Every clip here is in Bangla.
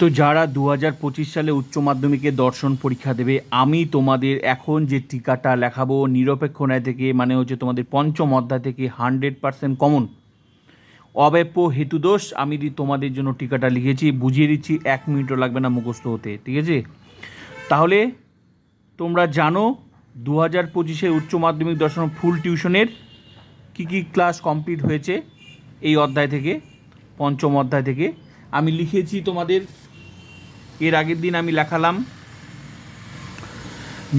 তো যারা দু হাজার পঁচিশ সালে উচ্চ মাধ্যমিকে দর্শন পরীক্ষা দেবে, আমি তোমাদের এখন যে টিকাটা লেখাবো নিরপেক্ষ ন্যায় থেকে মানে হচ্ছে তোমাদের পঞ্চম অধ্যায় থেকে হান্ড্রেড পার্সেন্ট কমন। অব্যাপ্য হেতুদোষ আমি তোমাদের জন্য টিকাটা লিখেছি, বুঝিয়ে দিচ্ছি, এক মিনিটও লাগবে না মুখস্থ হতে, ঠিক আছে? তাহলে তোমরা জানো দু হাজার পঁচিশে উচ্চ মাধ্যমিক দর্শন ফুল টিউশনের কী কী ক্লাস কমপ্লিট হয়েছে এই অধ্যায় থেকে, পঞ্চম অধ্যায় থেকে। আমি লিখেছি তোমাদের এর আগের দিন আমি লেখালাম,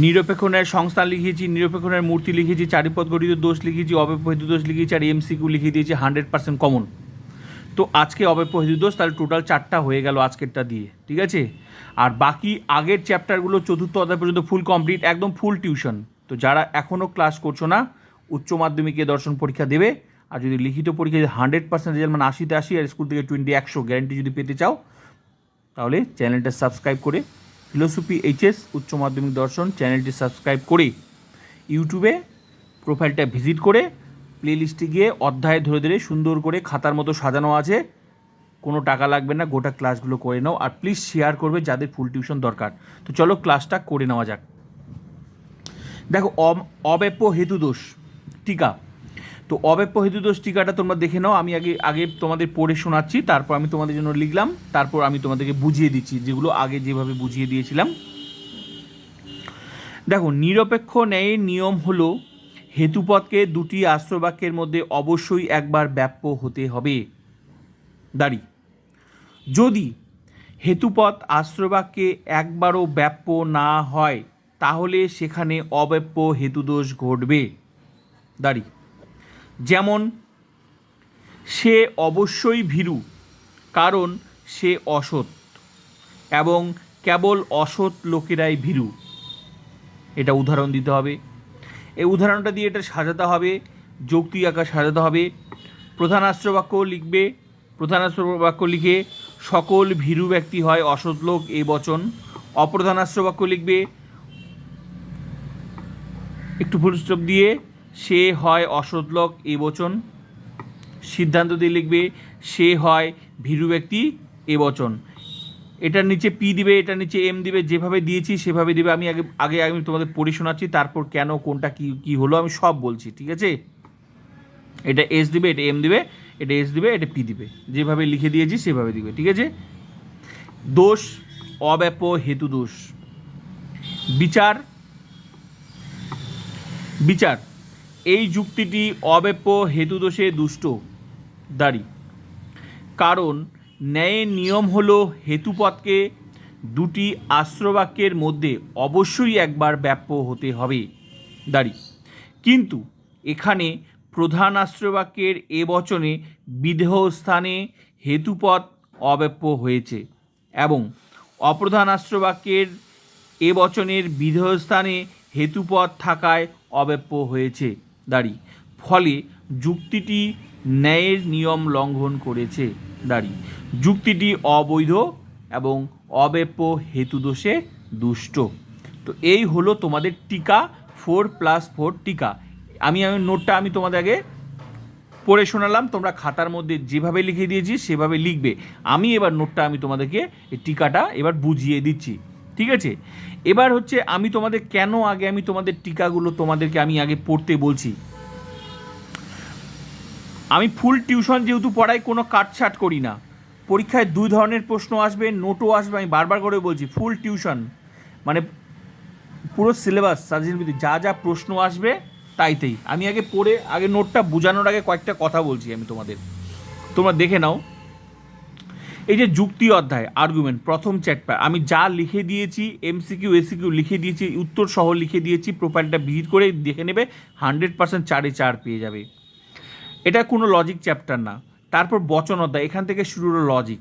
নিরপেক্ষণের সংস্থান লিখেছি, নিরপেক্ষণের মূর্তি লিখেছি চারিপদ গঠিত দোষ লিখেছি অব্যপহিত দোষ লিখেছি, আর এমসিকিউ লিখে দিয়েছি, হান্ড্রেড পার্সেন্ট কমন তো আজকে অব্যপহিত দোষ, তাহলে টোটাল চারটা হয়ে গেল আজকেরটা দিয়ে, ঠিক আছে? আর বাকি আগের চ্যাপ্টারগুলো চতুর্থ অধ্যায় পর্যন্ত ফুল কমপ্লিট একদম ফুল টিউশন তো যারা এখনও ক্লাস করছ না, উচ্চ মাধ্যমিকে দর্শন পরীক্ষা দেবে, আর যদি লিখিত পরীক্ষা হান্ড্রেড পার্সেন্ট রেজাল্ট মানে আশিতে আশি, আর স্কুল থেকে টোয়েন্টি একশো গ্যারান্টি যদি পেতে চাও তাহলে চ্যানেলটা সাবস্ক্রাইব করে ফিলোসফি এইচএস উচ্চ মাধ্যমিক দর্শন চ্যানেলটি সাবস্ক্রাইব করে ইউটিউবে প্রোফাইলটা ভিজিট করে প্লেলিস্টে গিয়ে অধ্যায় ধরে ধরে সুন্দর করে খাতার মতো সাজানো আছে। কোনো টাকা লাগবে না, গোটা ক্লাসগুলো করে নাও আর প্লিজ শেয়ার করবে যাদের ফুল টিউশন দরকার। তো চলো ক্লাসটা করে নেওয়া যাক। দেখো অব্যাপ্য হেতু দোষ টিকা। তো অব্যাপ্য হেতু দোষ টিকাটা তোমরা দেখে নাও। আমি আগে আগে তোমাদের পড়ে শোনাচ্ছি, তারপর আমি তোমাদের জন্য লিখলাম, তারপর আমি তোমাদেরকে বুঝিয়ে দিচ্ছি, যেগুলো আগে যেভাবে বুঝিয়ে দিয়েছিলাম। দেখো, নিরপেক্ষ ন্যায়ের নিয়ম হলো, হেতুপথকে দুটি আশ্রবাক্যের মধ্যে অবশ্যই একবার ব্যাপ্য হতে হবে। দাঁড়ি। যদি হেতুপথ আশ্রবাক্যে একবারও ব্যাপ্য না হয়, তাহলে সেখানে অব্যাপ্য হেতুদোষ ঘটবে। দাঁড়ি। যেমন, সে অবশ্যই ভীরু, কারণ সে অসৎ, এবং কেবল অসৎ লোকেরাই ভীরু। এটা উদাহরণ দিতে হবে। এই উদাহরণটা দিয়ে এটা সাজাতে হবে, যৌক্তিক আকার সাজাতে হবে। প্রধান আশ্রবাক্য লিখবে প্রধান আশ্রবাক্য লিখে সকল ভীরু ব্যক্তি হয় অসৎ লোক, এই বচন। অপ্রধান আশ্রবাক্য লিখবে, একটু ফুলস্টপ দিয়ে সে হয় অসৎ লোক এই বচন। সিদ্ধান্ত দিয়ে লিখবে, সে হয় ভীরু ব্যক্তি, এ বচন। এটার নিচে পি দিবে, এটার নিচে এম দিবে, যেভাবে দিয়েছি সেভাবে দিবে। আমি আগে আগে আমি তোমাদের পড়ে শোনাচ্ছি, তারপর কেন, কোনটা কি কি হলো, আমি সব বলছি, ঠিক আছে? এটা এস দিবে, এটা এম দিবে, এটা এস দিবে, এটা পি দিবে। যেভাবে লিখে দিয়েছি, সেভাবে দিবে, ঠিক আছে? দোষ, অব্যাপ হেতু দোষ। বিচার। বিচার। এই যুক্তিটি অব্যাপ্য হেতুদোষে দুষ্ট, দাঁড়ি। কারণ ন্যায়ের নিয়ম হলো হেতুপথকে দুটি আশ্রবাক্যের মধ্যে অবশ্যই একবার ব্যাপ্য হতে হবে, দাঁড়ি। কিন্তু এখানে প্রধান আশ্রবাক্যের এ বচনে বিদেহ স্থানে হেতুপথ অব্যাপ্য হয়েছে এবং অপ্রধান আশ্রবাক্যের এ বচনের বিধেয় স্থানে হেতুপদ থাকায় অব্যাপ্য হয়েছে। দাঁড়ি। ফলে যুক্তিটি ন্যায়ের নিয়ম লঙ্ঘন করেছে দাঁড়ি। যুক্তিটি অবৈধ এবং অব্যাপ্য হেতুদোষে দুষ্ট। তো এই হলো তোমাদের টিকা ফোর প্লাস ফোর টিকা। আমি আমি নোটটা আমি তোমাদের আগে পড়ে শোনালাম, তোমরা খাতার মধ্যে যেভাবে লিখে দিয়েছি সেভাবে লিখবে। আমি এবার নোটটা আমি তোমাদেরকে টিকাটা এবার বুঝিয়ে দিচ্ছি। ঠিক আছে? এবার হচ্ছে আমি তোমাদের কেন আগে আমি তোমাদের টিকাগুলো তোমাদেরকে আমি আগে পড়তে বলছি? আমি ফুল টিউশন যেহেতু পড়াই কোনো কাটছাট করি না। পরীক্ষায় দুই ধরনের প্রশ্ন আসবে নোটও আসবে, আমি বারবার করে বলছি ফুল টিউশন মানে পুরো সিলেবাস সাজেশন যা যা প্রশ্ন আসবে, তাইতেই। আমি আগে পড়ে, আগে নোটটা বোঝানোর আগে কয়েকটা কথা বলছি আমি তোমাদের। তোমরা দেখে নাও। এই যে যুক্তি অধ্যায় আর্গুমেন্ট প্রথম চ্যাপ্টার আমি যা লিখে দিয়েছি এমসিকিউ এসিকিউ লিখে দিয়েছি, উত্তর সহ লিখে দিয়েছি প্রোফাইলটা ভিজিট করে দেখে নেবে হান্ড্রেড পার্সেন্ট চারে চার পেয়ে যাবে। এটা কোনো লজিক চ্যাপ্টার না। তারপর বচন অধ্যায়, এখান থেকে শুরু হলো লজিক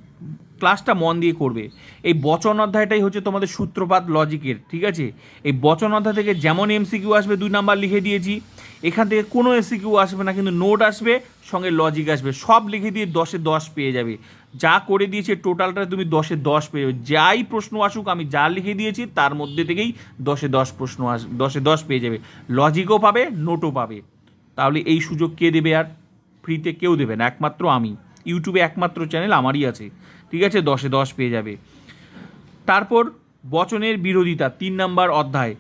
ক্লাসটা মন দিয়ে করবে। এই বচন অধ্যায়টাই হচ্ছে তোমাদের সূত্রপাত লজিকের ঠিক আছে? এই বচন অধ্যায় থেকে যেমন এমসিকিউ আসবে, দুই নাম্বার লিখে দিয়েছি, এখান থেকে কোনো এমসিকিউ আসবে না, কিন্তু নোট আসবে, সঙ্গে লজিক আসবে। সব লিখে দিয়ে দশে দশ পেয়ে যাবে। যা করে দিয়েছে টোটালটা তুমি দশে দশ পেয়ে যাবে। যাই প্রশ্ন আসুক, আমি যা লিখে দিয়েছি, তার মধ্যে থেকেই দশে দশ প্রশ্ন আস, দশে দশ পেয়ে যাবে। লজিকও পাবে নোটও পাবে। তাহলে এই সুযোগ কে দেবে আর? ফ্রিতে কেউ দেবে না, একমাত্র আমি। ইউটিউবে একমাত্র চ্যানেল আমারই আছে। ঠিক আছে? দশে দশ পেয়ে যাবে। তারপর বচনের বিরোধিতা, তিন নাম্বার অধ্যায়।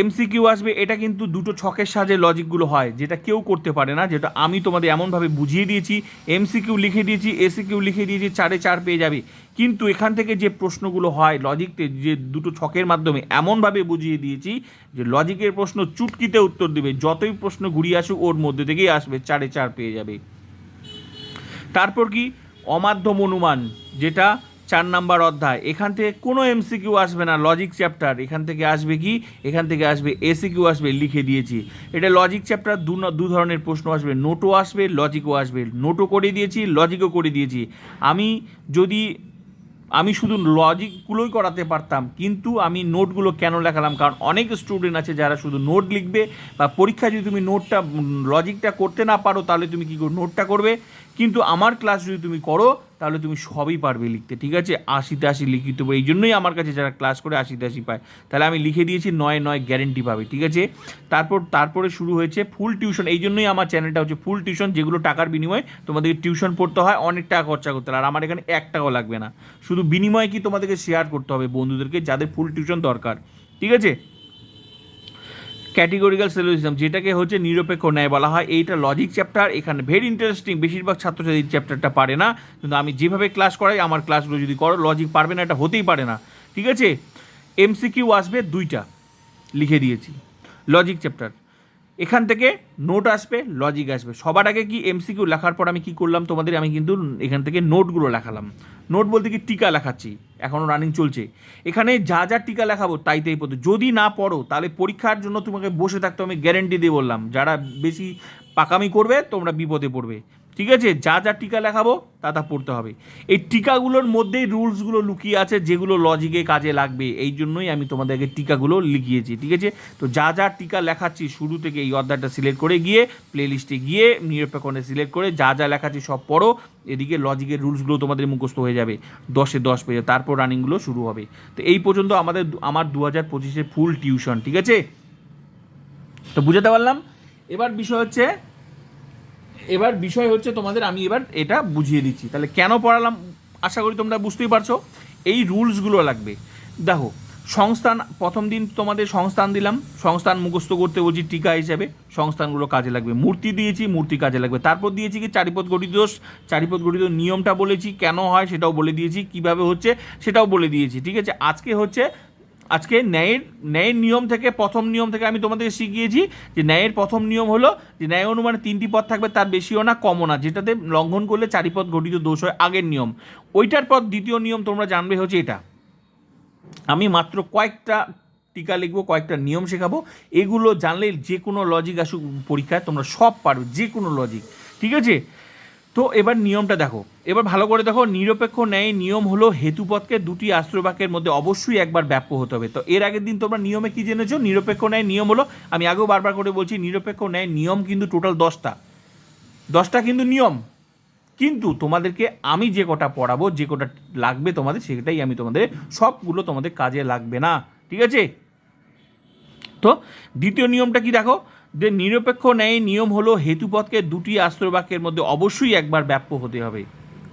এমসিকিউ আসবে, এটা কিন্তু দুটো ছকের সাহায্যে লজিকগুলো হয়, যেটা কেউ করতে পারে না, যেটা আমি তোমাদের এমনভাবে বুঝিয়ে দিয়েছি এমসিকিউ লিখে দিয়েছি এসিকিউ লিখে দিয়েছি, চারে চার পেয়ে যাবে। কিন্তু এখান থেকে যে প্রশ্নগুলো হয় লজিকতে যে দুটো ছকের মাধ্যমে, এমনভাবে বুঝিয়ে দিয়েছি যে লজিকের প্রশ্ন চুটকিতে উত্তর দেবে, যতই প্রশ্ন ঘুরিয়ে আসুক, ওর মধ্যে থেকেই আসবে, চারে চার পেয়ে যাবে। তারপর কি? অমাধ্যম অনুমান, যেটা চার নাম্বার অধ্যায়। এখান থেকে কোনো এমসিকিউ আসবে না লজিক চ্যাপ্টার এখান থেকে আসবে কি? এখান থেকে আসবে এসিকিউ আসবে, লিখে দিয়েছি। এটা লজিক চ্যাপ্টার দু দু ধরনের প্রশ্ন আসবে। নোটও আসবে লজিকও আসবে। নোটও করে দিয়েছি লজিকও করে দিয়েছি। আমি যদি, আমি শুধু লজিকগুলোই করাতে পারতাম, কিন্তু আমি নোটগুলো কেন লেখালাম? কারণ অনেক স্টুডেন্ট আছে যারা শুধু নোট লিখবে, বা পরীক্ষা যদি তুমি নোটটা লজিকটা করতে না পারো, তাহলে তুমি কী নোটটা করবে? কিন্তু আমার ক্লাস যদি তুমি করো তাহলে তুমি সবই পারবে লিখতে, ঠিক আছে? আশিতে আশি লিখিত এই জন্যই আমার কাছে যারা ক্লাস করে আশিতে আশি পায়। তাহলে আমি লিখে দিয়েছি নয় নয় গ্যারেন্টি পাবে, ঠিক আছে? তারপর, তারপরে শুরু হয়েছে ফুল টিউশন এই জন্যই আমার চ্যানেলটা হচ্ছে ফুল টিউশন যেগুলো টাকার বিনিময়ে তোমাদেরকে টিউশন পড়তে হয়, অনেক টাকা খরচা করতে হয়, আর আমার এখানে এক টাকাও লাগবে না। শুধু বিনিময়ে কি তোমাদেরকে শেয়ার করতে হবে বন্ধুদেরকে, যাদের ফুল টিউশন দরকার, ঠিক আছে? ক্যাটেগরিক্যাল সেলুলিজম যেটাকে হচ্ছে নিরপেক্ষ ন্যায় বলা হয়। এইটা লজিক চ্যাপ্টার এখানে ভেরি ইন্টারেস্টিং বেশিরভাগ ছাত্রছাত্রী এই চ্যাপ্টারটা পারে না। কিন্তু আমি যেভাবে ক্লাস করাই, আমার ক্লাসগুলো যদি করো লজিক পারবে না, এটা হতেই পারে না। ঠিক আছে? এমসিকিউ আসবে দুইটা, লিখে দিয়েছি। লজিক চ্যাপ্টার এখান থেকে নোট আসবে লজিক আসবে। সবার আগে কি এমসিকিউ লেখার পর আমি কি করলাম? তোমাদের আমি কিন্তু এখান থেকে নোটগুলো লেখালাম। নোট বলতে কি টিকা লেখাচ্ছি এখনও রানিং চলছে। এখানে যা যা টিকা লেখাবো তাই তাই পড়তো। যদি না পড়ো, তাহলে পরীক্ষার জন্য তোমাকে বসে থাকতে আমি গ্যারেন্টি দিয়ে বললাম। যারা বেশি পাকামি করবে, তোমরা বিপদে পড়বে। ঠিক আছে? যা যা টিকা লেখাবো, তা তা পড়তে হবে। এই টিকাগুলোর মধ্যেই রুলসগুলো লুকিয়ে আছে যেগুলো লজিকে কাজে লাগবে। এই জন্যই আমি তোমাদেরকে টিকাগুলো লিখিয়েছি, ঠিক আছে? তো যা যা টিকা লেখাচ্ছি, শুরু থেকে এই অধ্যায়টা সিলেক্ট করে গিয়ে প্লে লিস্টে গিয়ে নিরপেক্ষণে সিলেক্ট করে যা যা লেখাচ্ছি সব পড়ো। এদিকে লজিকের রুলসগুলো তোমাদের মুখস্থ হয়ে যাবে। দশে দশ পেয়ে তারপর রানিংগুলো শুরু হবে। তো এই পর্যন্ত আমাদের আমার দু হাজার পঁচিশের ফুল টিউশন ঠিক আছে? তো বুঝাতে পারলাম? এবার বিষয় হচ্ছে এবার বিষয় হচ্ছে তোমাদের, আমি এবার এটা বুঝিয়ে দিচ্ছি। তাহলে কেন পড়ালাম? আশা করি তোমরা বুঝতেই পারছ। এই রুলসগুলো লাগবে। দেখো, সংস্থান, প্রথম দিন তোমাদের সংস্থান দিলাম। সংস্থান মুখস্থ করতে বলছি টিকা হিসাবে। সংস্থানগুলো কাজে লাগবে। মূর্তি দিয়েছি, মূর্তি কাজে লাগবে। তারপর দিয়েছি কি? চারিপদ গঠিত চারিপদ গঠিত নিয়মটা বলেছি। কেন হয় সেটাও বলে দিয়েছি। কীভাবে হচ্ছে সেটাও বলে দিয়েছি। ঠিক আছে? আজকে হচ্ছে আজকে ন্যায়ের ন্যায়ের নিয়ম থেকে, প্রথম নিয়ম থেকে আমি তোমাদের শিখিয়েছি যে ন্যায়ের প্রথম নিয়ম হলো যে ন্যায় অনুমানে তিনটি পদ থাকবে, তার বেশিও না, কমও না। যেটাতে লঙ্ঘন করলে চারি পদ গঠিত দোষ হয়, আগের নিয়ম। ওইটার পর দ্বিতীয় নিয়ম তোমরা জানবে হচ্ছে এটা। আমি মাত্র কয়েকটা টিকা লিখব, কয়েকটা নিয়ম শেখাবো। এগুলো জানলে যে কোনো লজিক আসুক পরীক্ষায়, তোমরা সব পারবে, যে কোনো লজিক ঠিক আছে? তো এবার নিয়মটা দেখো। এবার ভালো করে দেখো, নিরপেক্ষ ন্যায় নিয়ম হলো হেতুপথকে দুটি আশ্রয়বাক্যের মধ্যে অবশ্যই একবার ব্যাপ্য হতে হবে। তো এর আগের দিন তোমরা নিয়মে কি জেনেছো? নিরপেক্ষ ন্যায় নিয়ম হলো, আমি আগেও বারবার করে বলছি, নিরপেক্ষ ন্যায় নিয়ম কিন্তু টোটাল দশটা। দশটা কিন্তু নিয়ম। কিন্তু তোমাদেরকে আমি যে কটা পড়াবো, যে কটা লাগবে তোমাদের, সেটাই আমি তোমাদের, সবগুলো তোমাদের কাজে লাগবে না। ঠিক আছে? তো দ্বিতীয় নিয়মটা কি দেখো? যে নিরপেক্ষ ন্যায় নিয়ম হলো হেতুপথকে দুটি আশ্রয়বাক্যের মধ্যে অবশ্যই একবার ব্যাপ্য হতে হবে।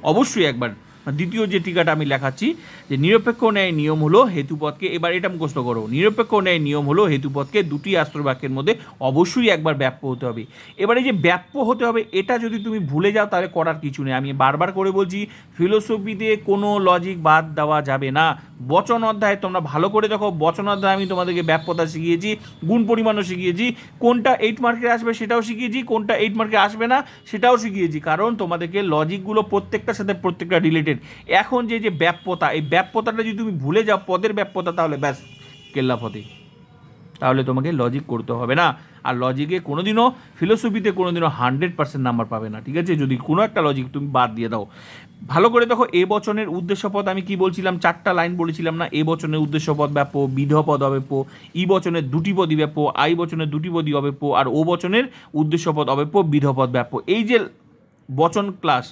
অবশ্যই একবার। দ্বিতীয় যে টিকাটা আমি লেখাচ্ছি, যে নিরপেক্ষ ন্যায় নিয়ম হলো হেতুপথকে, এবার এটা মুখস্থ করো, নিরপেক্ষ ন্যায় নিয়ম হলো হেতুপথকে দুটি আশ্রয়বাক্যের মধ্যে অবশ্যই একবার ব্যাপ্য হতে হবে। এবার এই যে ব্যাপ্য হতে হবে, এটা যদি তুমি ভুলে যাও তাহলে করার কিছু নেই। আমি বারবার করে বলছি, ফিলোসফিতে কোনো লজিক বাদ দেওয়া যাবে না। বচন অধ্যায় তোমরা ভালো করে দেখো, বচন অধ্যায় আমি তোমাদেরকে ব্যাপ্যতা শিখিয়েছি, গুণ পরিমাণও শিখিয়েছি, কোনটা এইট মার্কে আসবে সেটাও শিখিয়েছি, কোনটা এইট মার্কে আসবে না সেটাও শিখিয়েছি। কারণ তোমাদেরকে লজিকগুলো প্রত্যেকটার সাথে প্রত্যেকটা রিলেটেড এখন যে যে ব্যাপ্যতা, এই ব্যাপ্যতাটা যদি তুমি ভুলে যাও, পদের ব্যাপ্যতা, তাহলে ব্যাস ফতে। তাহলে তোমাকে লজিক করতে হবে না। আর লজিকে কোনোদিনও ফিলোসফিতে কোনোদিনও হান্ড্রেড পার্সেন্ট নাম্বার পাবে না, ঠিক আছে? যদি কোনো একটা লজিক তুমি বাদ দিয়ে দাও। ভালো করে দেখো, এ বচনের উদ্দেশ্যপদ আমি কি বলছিলাম? চারটা লাইন বলেছিলাম না? এ বচনের উদ্দেশ্যপদ ব্যাপ বিধ পদ অবেপ্য ই বচনের দুটি পদই ব্যাপ আই বচনের দুটি পদই অবেপ্য আর ও বচনের উদ্দেশ্যপদ অবেপ্য বিধপদ ব্যাপ এই যে বচন ক্লাস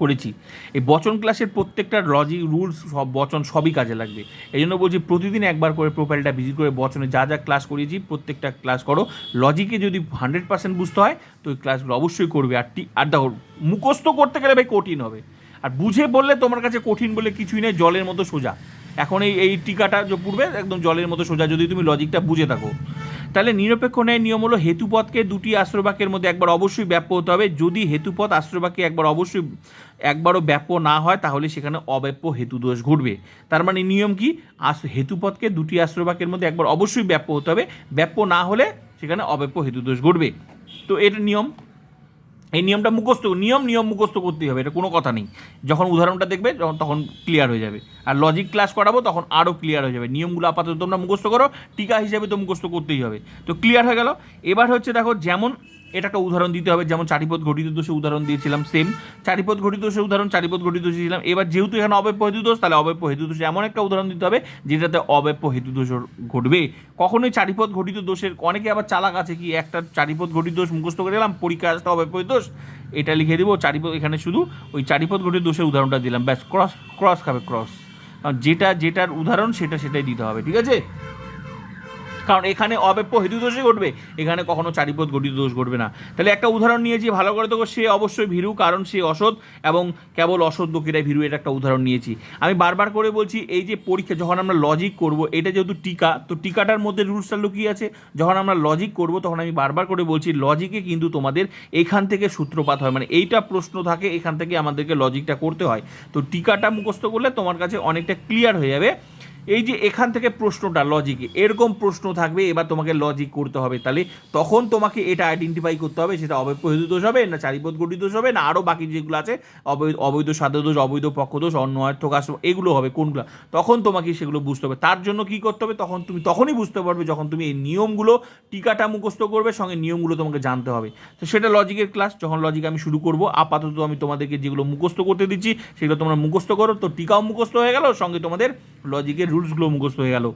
করেছি। এই বচন ক্লাসের প্রত্যেকটা লজিক রুলস, সব বচন সবই কাজে লাগবে। এই জন্য বলছি প্রতিদিন একবার করে প্রোফাইলটা ভিজিট করে বচনে যা যা ক্লাস করিয়েছি, প্রত্যেকটা ক্লাস করো। লজিকে যদি হান্ড্রেড পার্সেন্ট বুঝতে হয়, তো ওই ক্লাসগুলো অবশ্যই করবে। আর টি আর দেখো, মুখস্থ করতে গেলে ভাই কঠিন হবে। আর বুঝে বললে তোমার কাছে কঠিন বলে কিছুই নেই, জলের মতো সোজা। এখন এই এই টিকাটা যে পূর্বে একদম জলের মতো সোজা। যদি তুমি লজিকটা বুঝে থাকো। তাহলে নিরপেক্ষ ন্যায় নিয়ম হলো হেতুপথকে দুটি আশ্রবাক্যের মধ্যে একবার অবশ্যই ব্যাপ্য হতে হবে। যদি হেতুপথ আশ্রবাক্যে একবার অবশ্যই একবারও ব্যাপ্য না হয়, তাহলে সেখানে অব্যাপ্য হেতুদোষ ঘটবে। তার মানে নিয়ম কি? হেতুপথকে দুটি আশ্রবাক্যের মধ্যে একবার অবশ্যই ব্যাপ্য হতে হবে। ব্যাপ্য না হলে সেখানে অব্যাপ্য হেতুদোষ ঘটবে। তো এর নিয়ম এই নিয়মটা মুখস্থ, নিয়ম নিয়ম মুখস্থ করতেই হবে, এটা কোনো কথা নেই। যখন উদাহরণটা দেখবে যখন তখন ক্লিয়ার হয়ে যাবে। আর লজিক ক্লাস করাবো, তখন আরও ক্লিয়ার হয়ে যাবে। নিয়মগুলো আপাতত তোমরা মুখস্থ করো, টিকা হিসেবে তো মুখস্থ করতেই হবে। তো ক্লিয়ার হয়ে গেল। এবার হচ্ছে দেখো, যেমন এটা একটা উদাহরণ দিতে হবে, যেমন চারিপদ ঘটিত দোষে উদাহরণ দিয়েছিলাম সেম চারিপদ ঘটিত দোষে উদাহরণ চারিপদ ঘটিত দোষে দিয়েছিলাম। এবার যেহেতু এখানে অব্যপ্য হেতু দোষ, তাহলে অব্যপ্য হেতু দোষে এমন একটা উদাহরণ দিতে হবে, যেটাতে অব্যপ্য হেতু দোষ ঘটবে। কখনোই চারিপদ ঘটিত দোষের, অনেকে আবার চালাক আছে কি, একটা চারিপদ ঘটিত দোষ মুখস্থ করে গেলাম পরীক্ষা আসতে অব্যপ্য দোষ, এটা লিখে দেবো চারিপদ এখানে শুধু ওই চারিপদ ঘটিত দোষের উদাহরণটা দিলাম, ব্যাস ক্রস ক্রস খাবে ক্রস যেটা, যেটার উদাহরণ, সেটা সেটাই দিতে হবে, ঠিক আছে? কারণ এখানে অব্যপ্য হেতু দোষই ঘটবে। এখানে কখনো চারিপদ গঠিত দোষ ঘটবে না। তাহলে একটা উদাহরণ নিয়েছি ভালো করে দেখো, সে অবশ্যই ভীরু, কারণ সে অসৎ এবং কেবল অসৎ লোকেরাই ভীরু, এটা একটা উদাহরণ নিয়েছি। আমি বারবার করে বলছি, এই যে পরীক্ষা, যখন আমরা লজিক করব, এটা যেহেতু টিকা, তো টিকাটার মধ্যে রুলসটা লুকিয়ে আছে। যখন আমরা লজিক করব, তখন আমি বারবার করে বলছি লজিকে কিন্তু তোমাদের এখান থেকে সূত্রপাত হয়। মানে এইটা প্রশ্ন থাকে, এখান থেকে আমাদেরকে লজিকটা করতে হয়। তো টিকাটা মুখস্থ করলে তোমার কাছে অনেকটা ক্লিয়ার হয়ে যাবে। এই যে এখান থেকে প্রশ্নটা লজিকে এরকম প্রশ্ন থাকবে, এবার তোমাকে লজিক করতে হবে। তাহলে তখন তোমাকে এটা আইডেন্টিফাই করতে হবে, সেটা অবৈধ দোষ হবে, না চারিপদ গঠিত দোষ হবে, না আরও বাকি যেগুলো আছে, অবৈধ অবৈধ সাধ্য দোষ, অবৈধ পক্ষ দোষ অন্যার্থক আশ্রম, এগুলো হবে কোনগুলো? তখন তোমাকে সেগুলো বুঝতে হবে। তার জন্য কি করতে হবে? তখন তুমি, তখনই বুঝতে পারবে যখন তুমি এই নিয়মগুলো টিকাটা মুখস্থ করবে, সঙ্গে নিয়মগুলো তোমাকে জানতে হবে। তো সেটা লজিকের ক্লাস যখন লজিক আমি শুরু করব, আপাতত আমি তোমাদেরকে যেগুলো মুখস্থ করতে দিচ্ছি, সেগুলো তোমরা মুখস্থ করো। তো টিকাও মুখস্থ হয়ে গেল, সঙ্গে তোমাদের লজিকের রুলসগুলো মুখস্থ হয়ে গেল।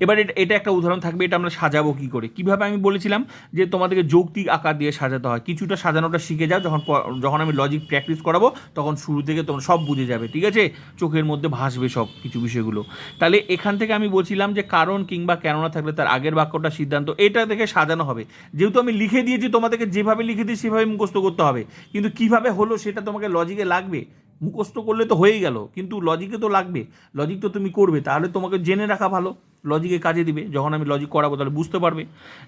এবার এটা এটা একটা উদাহরণ থাকবে, এটা আমরা সাজাবো কী করে? কীভাবে আমি বলেছিলাম যে তোমাদেরকে যৌক্তিক আকার দিয়ে সাজাতে হয়? কিছুটা সাজানোটা শিখে যাও, যখন যখন আমি লজিক প্র্যাকটিস করাবো, তখন শুরু থেকে তোমরা সব বুঝে যাবে, ঠিক আছে? চোখের মধ্যে ভাসবে সব কিছু বিষয়গুলো। তাহলে এখান থেকে আমি বলছিলাম যে কারণ কিংবা কেননা থাকলে তার আগের বাক্যটা সিদ্ধান্ত, এটা থেকে সাজানো হবে। যেহেতু আমি লিখে দিয়েছি, তোমাদেরকে যেভাবে লিখে দিই সেভাবে মুখস্থ করতে হবে। কিন্তু কীভাবে হলো সেটা তোমাকে লজিকে লাগবে? মুখস্থ করলে তো হয়েই গেল, কিন্তু লজিকে তো লাগবে। লজিক তো তুমি করবে, তাহলে তোমাকে জেনে রাখা ভালো। লজিকে কাজে দিবে, যখন আমি লজিক করাবো তাহলে বুঝতে পারবে।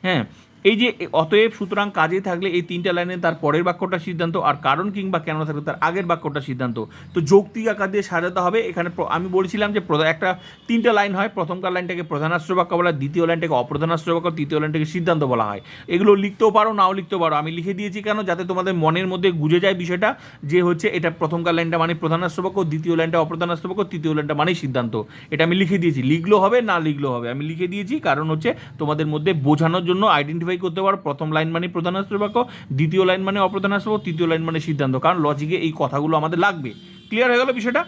হ্যাঁ এই যে অতএব সুতরাং কাজে থাকলে এই তিনটা লাইনে তার পরের বাক্যটা সিদ্ধান্ত আর কারণ কিংবা কেন থাকলে তার আগের বাক্যটা সিদ্ধান্ত। তো যৌক্তিক আকার দিয়ে সাজাতে হবে। এখানে আমি বলেছিলাম যে একটা তিনটা লাইন হয়। প্রথমকার লাইনটাকে প্রধানাস্ত্র বাক্য বলা, দ্বিতীয় লাইনটাকে অপ্রধানাস্ত্র বাক্য, তৃতীয় লাইনটাকে সিদ্ধান্ত বলা হয়। এগুলো লিখতেও পারো, নাও লিখতে পারো। আমি লিখে দিয়েছি কেন? যাতে তোমাদের মনের মধ্যে গুজে যায় বিষয়টা যে হচ্ছে এটা প্রথমকার লাইনটা মানে প্রধানাস্ত্র বাক্য, দ্বিতীয় লাইনটা অপ্রধানাস্ত্র বাক্য, তৃতীয় লাইনটা মানেই সিদ্ধান্ত। এটা আমি লিখে দিয়েছি। লিখলেও হবে, না লিখলেও হবে। আমি লিখে দিয়েছি কারণ হচ্ছে তোমাদের মধ্যে বোঝানোর জন্য আইডেন্টিফাই করতে পারো। প্রথম লাইন মানে প্রধানাস্ত্র বাক্য দ্বিতীয় লাইন মানে অপ্রধানাস্ত্র বাক্য তৃতীয় লাইন মানে সিদ্ধান্ত। কারণ লজিকে এই কথাগুলো আমাদের লাগবে। ক্লিয়ার হয়ে গেল বিষয়টা?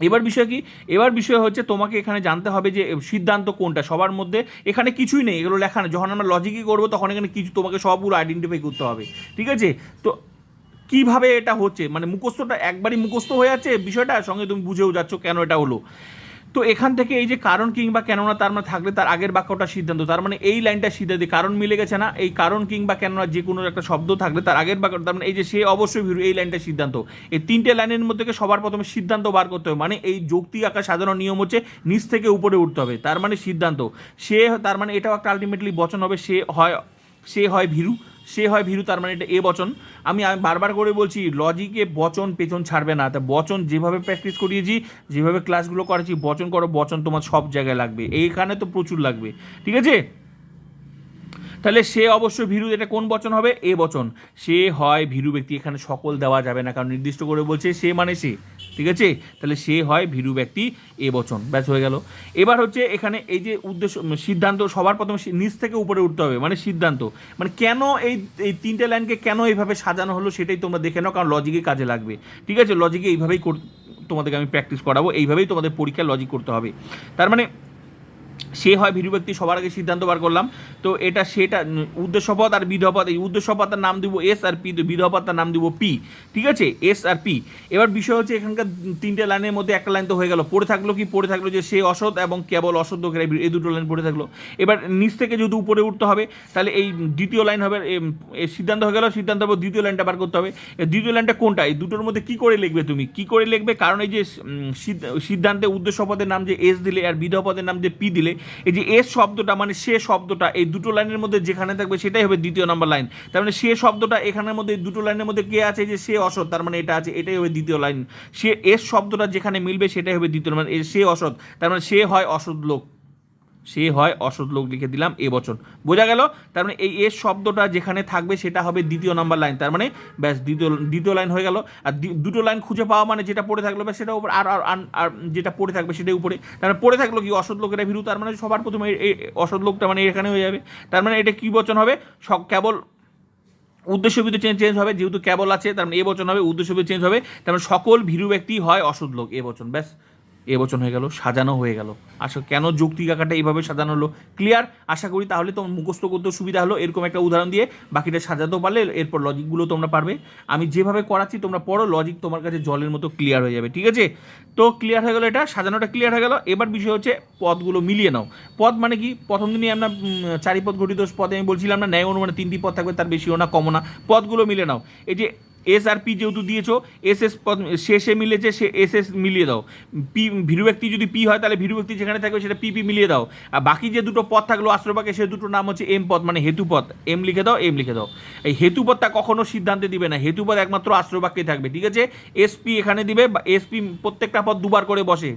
এবার বিষয় কি? এবার বিষয় হচ্ছে তোমাকে এখানে জানতে হবে যে সিদ্ধান্ত কোনটা? সবার মধ্যে এখানে কিছুই নেই, এগুলো লেখা নেই। যখন আমরা লজিকই করব, তখন এখানে কিছু তোমাকে সবগুলো আইডেন্টিফাই করতে হবে। ঠিক আছে? তো কীভাবে এটা হচ্ছে? মানে মুখস্থটা একবারই মুখস্থ হয়ে যাচ্ছে বিষয়টা? সঙ্গে তুমি বুঝেও যাচ্ছ কেন এটা হলো। তো এখান থেকে এই যে কারণ কিংবা কেননা তার মানে থাকলে তার আগের বাক্যটা সিদ্ধান্ত, তার মানে এই লাইনটা সিদ্ধান্ত কারণ মিলে গেছে না? এই কারণ কিংবা কেননা যে কোনো একটা শব্দ থাকলে তার আগের বাক্য, তার মানে এই যে সে অবশ্যই ভীরু, এই লাইনটা সিদ্ধান্ত। এই তিনটে লাইনের মধ্যে সবার প্রথমে সিদ্ধান্ত বার করতে হবে। মানে এই যৌক্তিক আকার সাজানোর নিয়ম হচ্ছে নিচ থেকে উপরে উঠতে হবে। তার মানে সিদ্ধান্ত। সে তার মানে এটাও একটা আলটিমেটলি বচন হবে, সে হয় সে হয় ভীরু। সে হয় ভীরু, তার মানে এটা এ বচন। আমি বারবার করে বলছি লজিকে বচন পেছন ছাড়বে না। তা বচন যেভাবে প্র্যাকটিস করিয়েছি, যেভাবে ক্লাসগুলো করেছি, বচন করো, বচন তোমার সব জায়গায় লাগবে। এইখানে তো প্রচুর লাগবে। ঠিক আছে? তাহলে সে অবশ্যই ভীরু, এটা কোন বচন হবে? এ বচন। সে হয় ভীরু ব্যক্তি, এখানে সকল দেওয়া যাবে না, কারণ নির্দিষ্ট করে বলছে সে মানে সে, ঠিক আছে? তাহলে সে হয় ভীরু ব্যক্তি, এ বচন। ব্যাস, হয়ে গেল। এবার হচ্ছে এখানে এই যে উদ্দেশ্য সিদ্ধান্ত, সবার প্রথমে নিচ থেকে উপরে উঠতে হবে মানে সিদ্ধান্ত। মানে কেন এই এই তিনটে লাইনকে কেন এইভাবে সাজানো হলো সেটাই তোমরা দেখে নাও, কারণ লজিকে কাজে লাগবে। ঠিক আছে? লজিকে এইভাবেই তোমাদেরকে আমি প্র্যাকটিস করাবো, এইভাবেই তোমাদের পরীক্ষায় লজিক করতে হবে। তার মানে সে হয় ভীরু ব্যক্তি সবার আগে সিদ্ধান্ত বার করলাম। তো এটা সেটা উম, উদ্দেশ্যপদ আর বিধপদ এই উদ্দেশ্যপদার নাম দিব এস আর পি বিধপদার নাম দিব পি। ঠিক আছে? S R P. এবার বিষয় হচ্ছে এখানকার তিনটে লাইনের মধ্যে একটা লাইন তো হয়ে গেল। পড়ে থাকল কি? পড়ে থাকল যে সে অসৎ এবং কেবল অসৎ এই দুটো লাইন পড়ে থাকল। এবার নিচ থেকে যদি উপরে উঠতে হবে তাহলে এই দ্বিতীয় লাইন হবে সিদ্ধান্ত হয়ে গেল সিদ্ধান্ত হবে দ্বিতীয় লাইনটা বার করতে হবে। দ্বিতীয় লাইনটা কোনটা? এই দুটোর মধ্যে কি করে লিখবে তুমি? কি করে লিখবে? কারণ এই যে সিদ্ধ- সিদ্ধান্তে উদ্দেশ্য পদের নাম যে এস দিলে আর বিধ পদের নাম যে পি দিলে এই যে এস শব্দটা মানে সে শব্দটা, এই দুটো লাইনের মধ্যে যেখানে থাকবে সেটাই হবে দ্বিতীয় নম্বর লাইন। তার মানে সে শব্দটা এখানের মধ্যে দুটো লাইনের মধ্যে কে আছে? যে সে অসৎ, তার মানে এটা আছে, এটাই হবে দ্বিতীয় লাইন। সে এস শব্দটা যেখানে মিলবে সেটাই হবে দ্বিতীয় মানে সে অসৎ, তার মানে সে হয় অসৎ লোক। সে হয় অসৎ লোক লিখে দিলাম এ বচন বোঝা গেল? তার মানে এই এস শব্দটা যেখানে থাকবে সেটা হবে দ্বিতীয় নম্বর লাইন। তার মানে ব্যাস দ্বিতীয় দ্বিতীয় লাইন হয়ে গেল। আর দুটো লাইন খুঁজে পাওয়া মানে যেটা পড়ে থাকল ব্যাস সেটা উপর আর আর যেটা পড়ে থাকবে সেটাই উপরে। তার মানে পড়ে থাকল কি? অসৎ লোকেরা ভীরু, তার মানে সবার প্রথমে অসৎ লোকটা মানে এখানে হয়ে যাবে। তার মানে এটা কি বচন হবে? সব কেবল উদ্দেশ্যবিদ চেঞ্জ চেঞ্জ হবে। যেহেতু কেবল আছে, তার মানে এ বচন হবে উদ্দেশ্যবিদ চেঞ্জ হবে। তার মানে সকল ভীরু ব্যক্তি হয় অসৎ লোক, এ বচন, ব্যাস। এ হয়ে গেল, সাজানো হয়ে গেল। আশা কেন যৌক্তিক আঁকাটা এইভাবে সাজানো হলো? ক্লিয়ার আশা করি তাহলে তোমার মুখস্থ করতেও সুবিধা হলো। এরকম একটা উদাহরণ দিয়ে বাকিটা সাজাতেও পারলে এরপর লজিকগুলো তোমরা পারবে। আমি যেভাবে করাচ্ছি, তোমরা পড়ো লজিক তোমার কাছে জলের মতো ক্লিয়ার হয়ে যাবে, ঠিক আছে? তো ক্লিয়ার হয়ে গেলো এটা, সাজানোটা ক্লিয়ার হয়ে গেল। এবার বিষয় হচ্ছে পদগুলো মিলিয়ে নাও। পদ মানে কি? প্রথম দিনই আমরা চারিপদ ঘটিত পদে আমি বলছিলাম না, ন্যায় অনুমানে তিনটি পদ থাকবে, তার বেশিও না, কমও না। পদগুলো মিলে নাও। এই যে এস আর পি যেহেতু দিয়েছ এস এস শেষে মিলেছে সে এস এস মিলিয়ে দাও। পি ভীরু ব্যক্তি যদি পি হয়, তাহলে ভীরু ব্যক্তি যেখানে থাকবে সেটা পি পি মিলিয়ে দাও। আর বাকি যে দুটো পদ থাকল, আশ্রবাকে সে দুটো নাম হচ্ছে এম পদ মানে হেতুপদ এম লিখে দাও এম লিখে দাও। এই হেতুপদটা কখনো সিদ্ধান্তে দিবে না। হেতুপদ একমাত্র আশ্রবাক্যে থাকবে, ঠিক আছে? এসপি এখানে দিবে, বা এসপি প্রত্যেকটা পদ দুবার করে বসে।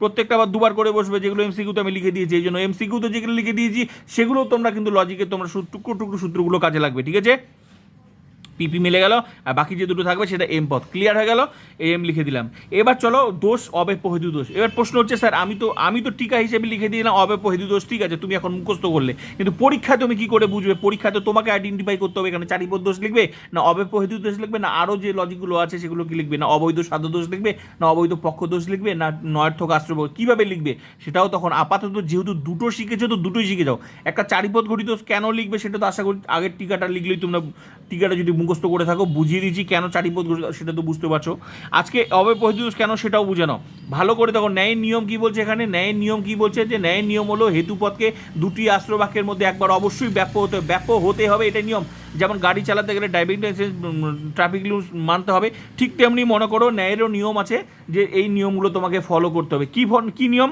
প্রত্যেকটা আবার দুবার করে বসবে, যেগুলো এমসিকিউতে আমি লিখে দিয়েছি। এই জন্য এমসিকিউতে যেগুলো লিখে দিয়েছি, সেগুলো তোমরা কিন্তু লজিকে তোমরা টুকরো টুকরো সূত্রগুলো কাজে লাগবে, ঠিক আছে? পিপি মিলে গেল, আর বাকি যে দুটো থাকবে সেটা এম পথ ক্লিয়ার হয়ে গেল? এম লিখে দিলাম। এবার চলো দোষ অবেপ্য হেতু দোষ। এবার প্রশ্ন হচ্ছে, স্যার, আমি তো আমি তো টিকা হিসেবে লিখে দিলাম অবেপ্য হেতু দোষ, ঠিক আছে, তুমি এখন মুখস্থ করলে। কিন্তু পরীক্ষায় তুমি কি করে বুঝবে? পরীক্ষায় তো তোমাকে আইডেন্টিফাই করতে হবে, এখানে চারিপদ দোষ লিখবে, না অবেপ্য হেতু দোষ লিখবে, না আরও যে লজিকগুলো আছে সেগুলো কি লিখবে? না অবৈধ, সাধ্য দোষ লিখবে, না অবৈধ, পক্ষ দোষ লিখবে, না নয়ার্থক আশ্রয় কীভাবে লিখবে? সেটাও তখন আপাতত যেহেতু দুটো শিখেছো, তো দুটোই শিখে যাও। একটা চারিপদ ঘটিত কেন লিখবে সেটা তো আশা করি আগের টিকাটা লিখলেই তোমরা, টিকাটা যদি মুখস্থ করে থাকো, বুঝিয়ে দিয়েছি কেন ঘটিত সেটা তো বুঝতে পারছ। আজকে অবৈধ কেন সেটাও বুঝে নাও। ভালো করে দেখো, ন্যায়ের নিয়ম কি বলছে এখানে? ন্যায়ের নিয়ম কি বলছে? যে ন্যায়ের নিয়ম হলো হেতুপথকে দুটি আশ্রবাক্যের মধ্যে একবার অবশ্যই ব্যাপ্য হতে ব্যাপ্য হতে হবে এটা নিয়ম। যেমন গাড়ি চালাতে গেলে ড্রাইভিং লাইসেন্স ট্রাফিক রুলস মানতে হবে। ঠিক তেমনি মনে করো ন্যায়েরও নিয়ম আছে যে এই নিয়মগুলো তোমাকে ফলো করতে হবে। কী কী নিয়ম?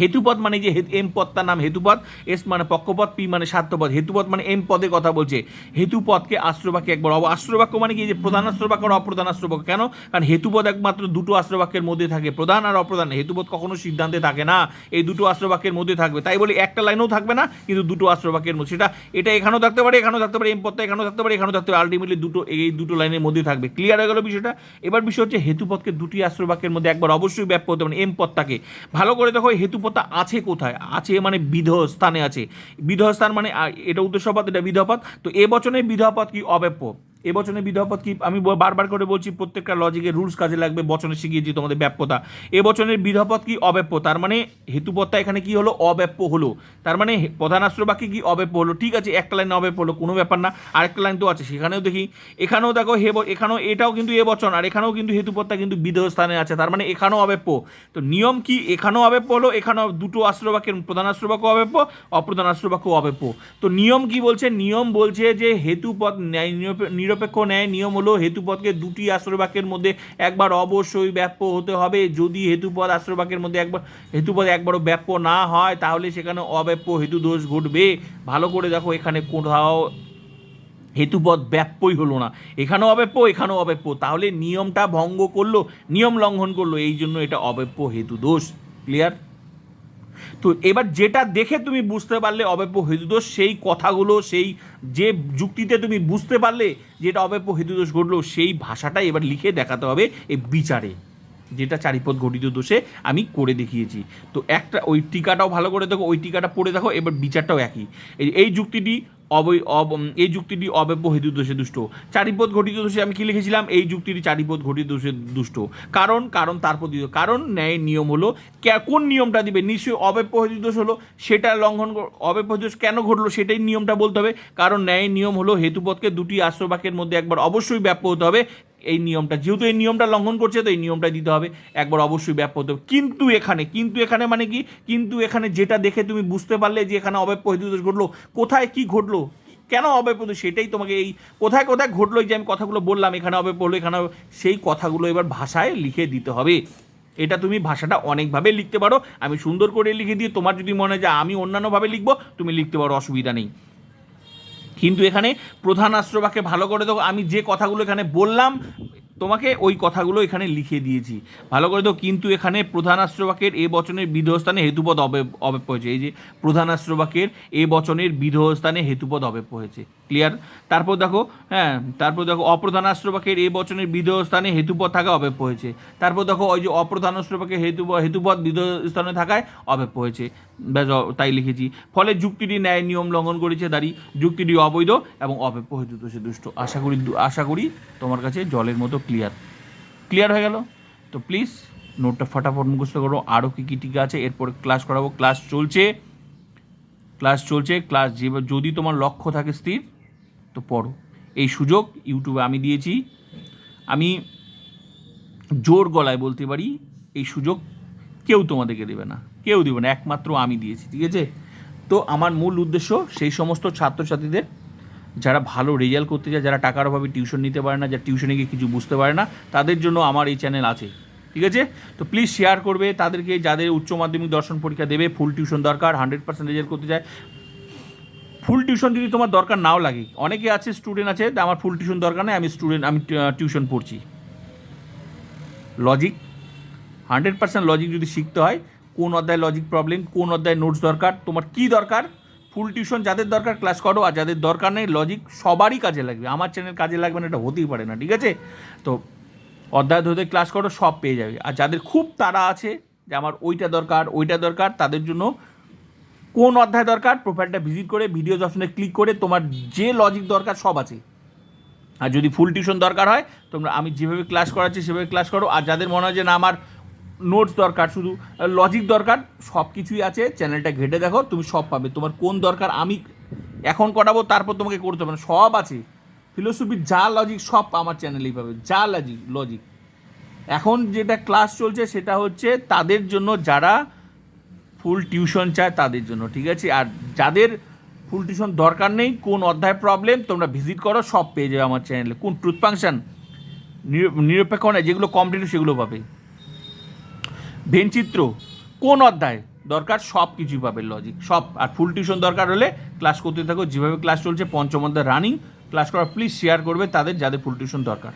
হেতুপদ মানে যে এম পদটার নাম হেতুপদ, এস মানে পক্ষপদ, পি মানে সাধ্যপদ হেতুপদ মানে এম পদে কথা বলছে। হেতুপদকে আশ্রবাক্যে একবার অব আশ্রবাক্য মানে কি? যে প্রধান আশ্রবাক্য আর অপ্রধান আশ্রবাক্য। কেন? কারণ হেতুপদ একমাত্র দুটো আশ্রবাক্যের মধ্যে থাকে। প্রধান আর অপ্রধান। হেতুপদ কখনো সিদ্ধান্তে থাকে না। এই দুটো আশ্রবাক্যের মধ্যে থাকবে। তাই বলে একটা লাইনেও থাকবে না, কিন্তু দুটো আশ্রবাক্যের মধ্যে। সেটা এটা এখানেও থাকতে পারে, এখানেও থাকতে পারে, এম পদটা এখানেও থাকতে পারে, এখানেও থাকতে পারে। আলটিমেটলি দুটো এই দুটো লাইনের মধ্যে থাকবে। ক্লিয়ার হয়ে গেল বিষয়টা? এবার বিষয় হচ্ছে হেতুপদকে দুটি আশ্রবাক্যের মধ্যে একবার অবশ্যই ব্যাপ্য হতে মানে এম পদটাকে। ভালো করে দেখো এই হেতুপদটা আছে কোথায়? আছে মানে বিধেয় স্থানে আছে। বিধেয় স্থান মানে এটা উদ্দেশ্যপাত এটা বিধপদ তো এ বচনে বিধপদ কি? অব্যাপ্য এ বচনে বিধপদ কি? আমি বারবার করে বলছি, প্রত্যেকটা লজিকের রুলস কাজে লাগবে, বচনে শিখিয়েছি তোমাদের ব্যাপ্যতা। এ বচনের বিধপদ কি? অব্যাপ্য। তার মানে হেতুপদটা এখানে কি হলো? অব্যাপ্য হলো। তার মানে হে- প্রধান আশ্রয় বাক্যে কি? অব্যাপ্য হলো। ঠিক আছে, একটা লাইন অব্যাপ্য হলো, কোনো ব্যাপার না। আরেকটা লাইন তো আছে, সেখানেও দেখি, এখানেও দেখো হে এখানেও এটাও কিন্তু এ বচন আর এখানেও কিন্তু হেতুপদটা কিন্তু বিধ স্থানে আছে। তার মানে এখানেও অব্যাপ্য। তো নিয়ম কি? এখানেও অব্যাপ্য হলো, এখানেও দুটো আশ্রয় বাক্যের প্রধান আশ্রয় বাক্য অব্যাপ্য অপ্রধান আশ্রয় বাক্য অব্যাপ্য। তো নিয়ম কি বলছে? নিয়ম বলছে যে ন্যায় নিরপে- নিরপেক্ষ ন্যায় নিয়ম হলো হেতুপদকে দুটি আশ্রয় বাক্যের মধ্যে একবার অবশ্যই ব্যাপ্য হতে হবে। যদি হেতুপদ আশ্রয় বাক্যের মধ্যে একবার হেতুপদ একবারও ব্যাপ্য না হয়, তাহলে সেখানে অব্যাপ্য হেতু দোষ ঘটবে। ভালো করে দেখো এখানে কোথাও হেতুপদ ব্যাপ্যই হলো না। এখানেও অব্যাপ্য এখানেও অব্যাপ্য। তাহলে নিয়মটা ভঙ্গ করল, নিয়ম লঙ্ঘন করল, এই জন্য এটা অব্যাপ্য হেতু দোষ। ক্লিয়ার? তো এবার যেটা দেখে তুমি বুঝতে পারলে অব্যাপ্য হেতুদোষ সেই কথাগুলো, সেই যে যুক্তিতে তুমি বুঝতে পারলে যেটা অব্যাপ্য হেতুদোষ ঘটলো, সেই ভাষাটাই এবার লিখে দেখাতে হবে এই বিচারে, যেটা চারিপথ ঘটিত দোষে আমি করে দেখিয়েছি। তো একটা, ওই টিকাটাও ভালো করে দেখো, ওই টিকাটা পড়ে দেখো, এবার বিচারটাও একই। এই যুক্তিটি অবৈ, অব এই যুক্তিটি অব্যব্য হেতু দোষে দুষ্ট। চারিপদ ঘটিত দোষে আমি কি লিখেছিলাম? এই যুক্তিটি চারিপদ ঘটিত দোষে দুষ্ট। কারণ কারণ তারপর দ্বিতীয় কারণ, ন্যায়ের নিয়ম হলো কোন নিয়মটা দিবে? নিশ্চয়ই অব্যব্য হেতু দোষ হলো, সেটা লঙ্ঘন কর- অব্যব্য হেতু দোষ কেন ঘটলো সেটাই নিয়মটা বলতে হবে। কারণ, ন্যায়ের নিয়ম হলো, হেতুপথকে দুটি আশ্রবাক্যের মধ্যে একবার অবশ্যই ব্যাপ্য হতে হবে। এই নিয়মটা, যেহেতু এই নিয়মটা লঙ্ঘন করছে, তো এই নিয়মটা দিতে হবে। একবার অবশ্যই ব্যাপ্য হতে হবে। কিন্তু এখানে কিন্তু এখানে মানে কি? কিন্তু এখানে যেটা দেখে তুমি বুঝতে পারলে যে এখানে অব্যপ্য হেতু দোষ ঘটলো, কোথায় কি ঘটলো কেন অব্যপ্য পড়ল সেটাই তোমাকে এই কোথায় কোথায় ঘটলো যে আমি কথাগুলো বললাম, এখানে অব্যপ্য পড়ল এখানে সেই কথাগুলো এবার ভাষায় লিখে দিতে হবে। এটা তুমি ভাষাটা অনেকভাবে লিখতে পারো। আমি সুন্দর করে লিখে দিয়ে তোমার যদি মনে হয় যে আমি অন্যান্যভাবে লিখব, তুমি লিখতে পারো, অসুবিধা নেই। কিন্তু এখানে প্রধান আশ্রবাকে ভালো করে দেখো, আমি যে কথাগুলো এখানে বললাম তোমাকে ওই কথাগুলো এখানে লিখে দিয়েছি। ভালো করে তো কিন্তু এখানে প্রধান আশ্রবাকের এ বচনের বিধস্থানে হেতুপদ অব্যপ্য হয়েছে। এই যে প্রধান আশ্রবাকের এ বচনের বিধস্থানে হেতুপদ অব্যপ্য হয়েছে। ক্লিয়ার তারপর দেখো হ্যাঁ তারপর দেখো অপ্রধান আশ্রবাকের এ বচনের বিধস্থানে হেতুপদ থাকা অব্যপ্য হয়েছে। তারপর দেখো, ওই যে অপ্রধান আশ্রবাকের হেতু হেতুপদ বিধস্থানে থাকায় অব্যপ্য হয়েছে। ব্যাস তাই লিখেছি। ফলে যুক্তিটি ন্যায় নিয়ম লঙ্ঘন করেছে দাঁড়ি, যুক্তিটি অবৈধ এবং অব্যপ্য হেতু দোষে দুষ্ট। আশা করি আশা করি তোমার কাছে জলের মতো ক্লিয়ার ক্লিয়ার হয়ে গেল? তো প্লিজ নোটটা ফটাফট মুখস্থ করো। আরও কী কী টিকা আছে? এরপর ক্লাস করাবো। ক্লাস চলছে। ক্লাস চলছে। ক্লাস যে যদি তোমার লক্ষ্য থাকে স্থির, তো পড়ো। এই সুযোগ ইউটিউবে আমি দিয়েছি। আমি জোর গলায় বলতে পারি, এই সুযোগ কেউ তোমাদেরকে দেবে না। কেউ দেবে না। একমাত্র আমি দিয়েছি, ঠিক আছে? তো আমার মূল উদ্দেশ্য সেই সমস্ত ছাত্রছাত্রীদের যারা ভালো রেজাল্ট করতে চায়, যারা টাকার অভাবে টিউশন নিতে পারে না, যারা টিউশনে গিয়ে কিছু বুঝতে পারে না, তাদের জন্য আমার এই চ্যানেল আছে। ঠিক আছে? তো প্লিজ শেয়ার করবে, তাদেরকে যাদের উচ্চ মাধ্যমিক দর্শন পরীক্ষা দেবে ফুল টিউশন দরকার হান্ড্রেড পার্সেন্ট রেজাল্ট করতে চায়। ফুল টিউশন যদি তোমার দরকার নাও লাগে, অনেকে আছে স্টুডেন্ট আছে আমার ফুল টিউশন দরকার নেই, আমি স্টুডেন্ট আমি টিউশন পড়ছি। লজিক হান্ড্রেড পার্সেন্ট লজিক যদি শিখতে হয়, কোন অধ্যায় লজিক প্রবলেম কোন অধ্যায় নোটস দরকার, তোমার কি দরকার? ফুল টিউশন যাদের দরকার ক্লাস করো, আর যাদের দরকার নেই লজিক সবারই কাজে লাগবে। আমার চ্যানেল কাজে লাগবে না, এটা হতেই পারে না, ঠিক আছে? তো অধ্যায় ধরে ক্লাস করো, সব পেয়ে যাবে। আর যাদের খুব তাড়া আছে যে আমার ওইটা দরকার ওইটা দরকার, তাদের জন্য কোন অধ্যায় দরকার প্রোফাইলটা ভিজিট করে ভিডিওস অপশনে ক্লিক করে তোমার যে লজিক দরকার, সব আছে। আর যদি ফুল টিউশন দরকার হয়, তোমরা, আমি যেভাবে ক্লাস করাচ্ছি, সেভাবে ক্লাস করো। আর যাদের মনে হয় যে না, আমার নোটস দরকার, শুধু লজিক দরকার, সব কিছুই আছে চ্যানেলটা ঘেটে দেখো, তুমি সব পাবে। তোমার কোন দরকার, আমি এখন কটাবো, তারপর তোমাকে করতে হবে। না সব আছে। ফিলোসফির যা লজিক সব আমার চ্যানেলেই পাবে। যা লজিক লজিক এখন যেটা ক্লাস চলছে, সেটা হচ্ছে তাদের জন্য যারা ফুল টিউশন চায়, তাদের জন্য, ঠিক আছে? আর যাদের ফুল টিউশন দরকার নেই, কোন অধ্যায় প্রবলেম তোমরা ভিজিট করো, সব পেয়ে যাবে আমার চ্যানেলে কোন ট্রুথ ফাংশন নিরপেক্ষ নয়, যেগুলো কমপ্লিট সেগুলো পাবে। ভেনচিত্র, কোন অধ্যায়? দরকার সব কিছুই পাবে লজিক সব। আর ফুল টিউশন দরকার হলে ক্লাস করতে থাকো। যেভাবে ক্লাস চলছে, পঞ্চম অধ্যায় রানিং ক্লাস করা প্লিজ শেয়ার করবে তাদের যাদের ফুল টিউশন দরকার।